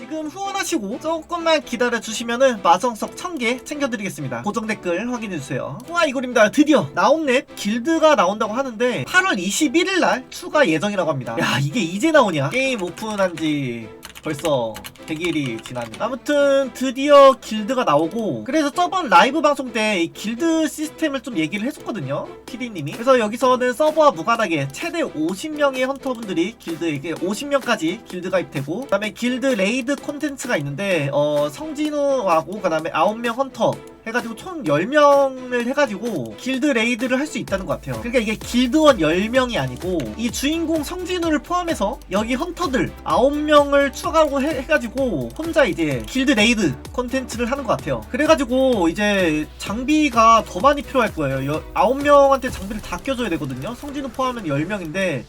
지금 후원하시고 조금만 기다려 주시면은 마성석 1000개 챙겨드리겠습니다. 고정 댓글 확인해주세요. 후아 이골입니다. 드디어 나온넷 길드가 나온다고 하는데 8월 21일 날 추가 예정이라고 합니다. 야 이게 이제 나오냐? 게임 오픈한 지 벌써 100일이 지났네. 아무튼 드디어 길드가 나오고 그래서 저번 라이브 방송 때 이 길드 시스템을 좀 얘기를 해줬거든요. PD님이. 그래서 여기서는 서버와 무관하게 최대 50명의 헌터분들이 길드에게 50명까지 길드 가입되고 그 다음에 길드 레이드 콘텐츠가 있는데 어 성진우하고 그 다음에 9명 헌터 해가지고 총 10명을 해가지고 길드 레이드를 할 수 있다는 것 같아요. 그러니까 이게 길드원 10명이 아니고 이 주인공 성진우를 포함해서 여기 헌터들 9명을 추가하고 해, 가지고 혼자 이제 길드 레이드 콘텐츠를 하는 것 같아요. 그래가지고 이제 장비가 더 많이 필요할 거예요. 여, 9명한테 장비를 다 껴줘야 되거든요. 성진우 포함하면 10명인데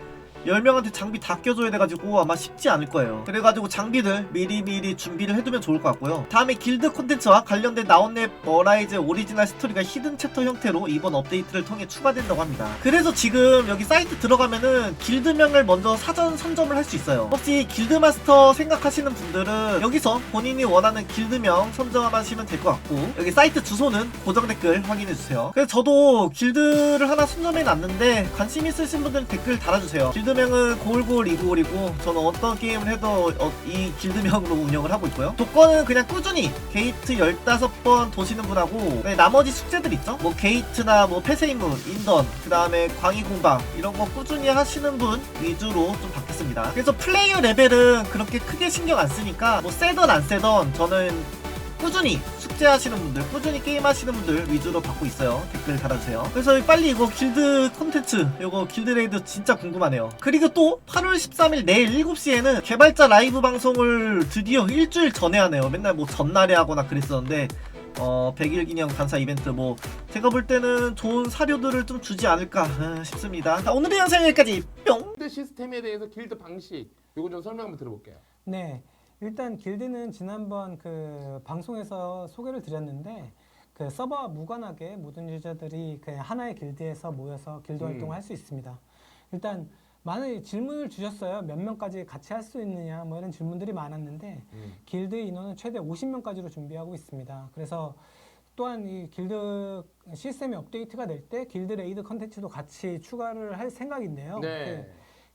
10명한테 장비 다 껴줘야 돼가지고 아마 쉽지 않을 거예요. 그래가지고 장비들 미리미리 준비를 해두면 좋을 것 같고요. 다음에 길드 콘텐츠와 관련된 나온넷 머라이즈 오리지널 스토리가 히든 챕터 형태로 이번 업데이트를 통해 추가된다고 합니다. 그래서 지금 여기 사이트 들어가면은 길드명을 먼저 사전 선점을 할 수 있어요. 혹시 길드마스터 생각하시는 분들은 여기서 본인이 원하는 길드명 선점하시면 될 것 같고 여기 사이트 주소는 고정 댓글 확인해주세요. 그래서 저도 길드를 하나 선점해 놨는데 관심 있으신 분들은 댓글 달아주세요. 길드 명은 고울고울 이고울이고 저는 어떤 게임을 해도 어, 이 길드명으로 운영을 하고 있고요. 조건은 그냥 꾸준히 게이트 15번 도시는 분하고 네, 나머지 숙제들 있죠? 뭐 게이트나 뭐 폐쇄임무, 인던, 그 다음에 광희공방 이런 거 꾸준히 하시는 분 위주로 좀 받겠습니다. 그래서 플레이어 레벨은 그렇게 크게 신경 안 쓰니까 뭐 세던 안 세던 저는 꾸준히 숙제하시는 분들, 꾸준히 게임하시는 분들 위주로 받고 있어요. 댓글 달아주세요. 그래서 빨리 이거 길드 콘텐츠, 이거 길드 레이드 진짜 궁금하네요. 그리고 또 8월 13일 내일 7시에는 개발자 라이브 방송을 드디어 일주일 전에 하네요. 맨날 뭐 전날에 하거나 그랬었는데 어 100일 기념 감사 이벤트 뭐 제가 볼 때는 좋은 사료들을 좀 주지 않을까 아, 싶습니다. 자, 오늘의 영상 여기까지 뿅! 시스템에 대해서 길드 방식 요거 좀 설명 한번 들어볼게요. 네, 일단 길드는 지난번 그 방송에서 소개를 드렸는데 그 서버와 무관하게 모든 유저들이 그 하나의 길드에서 모여서 길드 음. 활동을 할수 있습니다. 일단 많은 질문을 주셨어요. 몇 명까지 같이 할 수 있느냐 뭐 이런 질문들이 많았는데 음. 길드 인원은 최대 50명까지로 준비하고 있습니다. 그래서 또한 이 길드 시스템이 업데이트가 될 때 길드 레이드 컨텐츠도 같이 추가를 할 생각인데요. 그 네.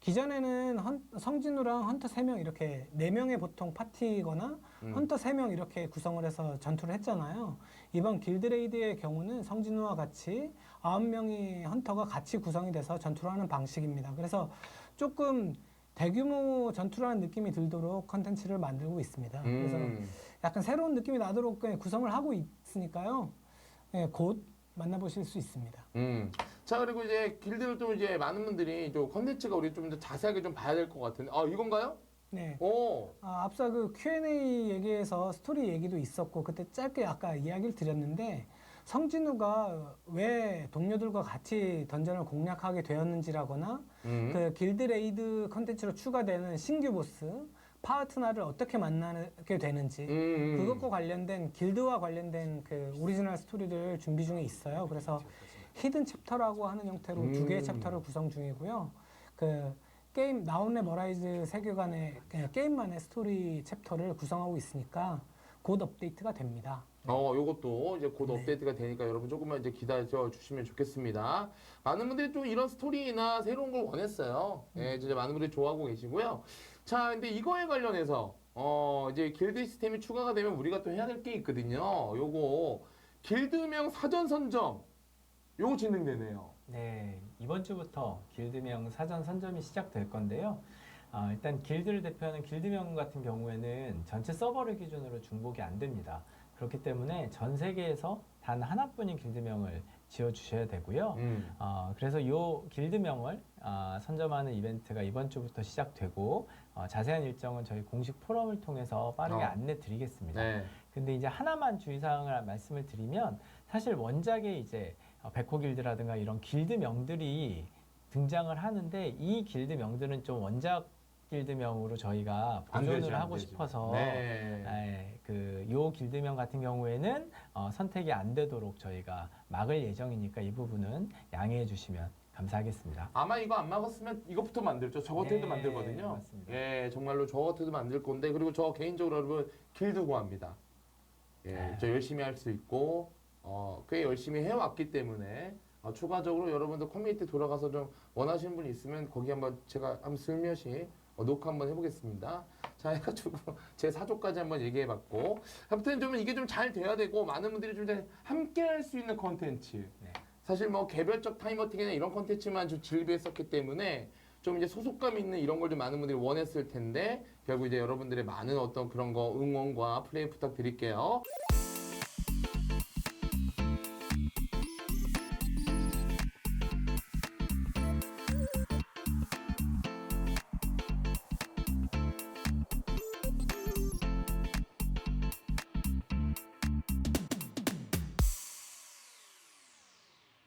기존에는 헌, 성진우랑 헌터 3명 이렇게 4명의 보통 파티거나 음. 헌터 3명 이렇게 구성을 해서 전투를 했잖아요. 이번 길드레이드의 경우는 성진우와 같이 9명의 헌터가 같이 구성이 돼서 전투를 하는 방식입니다. 그래서 조금 대규모 전투를 하는 느낌이 들도록 컨텐츠를 만들고 있습니다. 그래서 음. 약간 새로운 느낌이 나도록 구성을 하고 있으니까요. 예, 곧 만나보실 수 있습니다. 음. 자 그리고 이제 길드를 좀 이제 많은 분들이 좀 컨텐츠가 우리 좀 더 자세하게 좀 봐야 될 것 같은데 아 이건가요? 네. 오. 아, 앞서 그 Q&A 얘기에서 스토리 얘기도 있었고 그때 짧게 아까 이야기를 드렸는데 성진우가 왜 동료들과 같이 던전을 공략하게 되었는지라거나 음. 그 길드 레이드 컨텐츠로 추가되는 신규 보스 파트너를 어떻게 만나게 되는지 음. 그것과 관련된 길드와 관련된 그 오리지널 스토리를 준비 중에 있어요. 그래서 히든 챕터라고 하는 형태로 두 개의 음. 챕터를 구성 중이고요. 그 게임 나온레 머라이즈 세계관의 그냥 게임만의 스토리 챕터를 구성하고 있으니까 곧 업데이트가 됩니다. 어, 요것도 이제 곧 네. 업데이트가 되니까 여러분 조금만 이제 기다려 주시면 좋겠습니다. 많은 분들이 좀 이런 스토리나 새로운 걸 원했어요. 예, 진짜 많은 분들이 좋아하고 계시고요. 자, 근데 이거에 관련해서 어, 이제 길드 시스템이 추가가 되면 우리가 또 해야 될 게 있거든요. 요거 길드명 사전 선점 요거 진행되네요. 네, 이번 주부터 길드명 사전 선점이 시작될 건데요. 아, 일단 길드를 대표하는 길드명 같은 경우에는 전체 서버를 기준으로 중복이 안 됩니다. 그렇기 때문에 전 세계에서 단 하나뿐인 길드명을 지어 주셔야 되고요. 음. 어, 그래서 이 길드명을 아, 선점하는 이벤트가 이번 주부터 시작되고 어, 자세한 일정은 저희 공식 포럼을 통해서 빠르게 어. 안내 드리겠습니다. 네. 근데 이제 하나만 주의사항을 말씀을 드리면 사실 원작에 이제 어, 백호길드라든가 이런 길드명들이 등장을 하는데 이 길드명들은 좀 원작 길드명으로 저희가 안 되죠, 보존을 안 하고 되죠. 싶어서 네. 예, 그요 길드명 같은 경우에는 어, 선택이 안 되도록 저희가 막을 예정이니까 이 부분은 양해해 주시면 감사하겠습니다. 아마 이거 안 막았으면 이것부터 만들죠. 저 같아도 네, 만들거든요. 맞습니다. 예, 정말로 저 같아도 만들 건데 그리고 저 개인적으로 여러분 길드 구합니다. 예, 네. 저 열심히 할 수 있고 어, 꽤 열심히 해왔기 때문에 어, 추가적으로 여러분들 커뮤니티 돌아가서 좀 원하시는 분이 있으면 거기 한번 제가 한번 슬며시 어, 녹화 한번 해보겠습니다. 자 해가지고 제 사조까지 한번 얘기해봤고 아무튼 좀 이게 좀 잘 돼야 되고 많은 분들이 좀 이제 함께 할 수 있는 컨텐츠 네. 사실 뭐 개별적 타임어택이나 이런 컨텐츠만 좀 즐비했었기 때문에 좀 이제 소속감 있는 이런 걸 좀 많은 분들이 원했을 텐데 결국 이제 여러분들의 많은 어떤 그런 거 응원과 플레이 부탁드릴게요.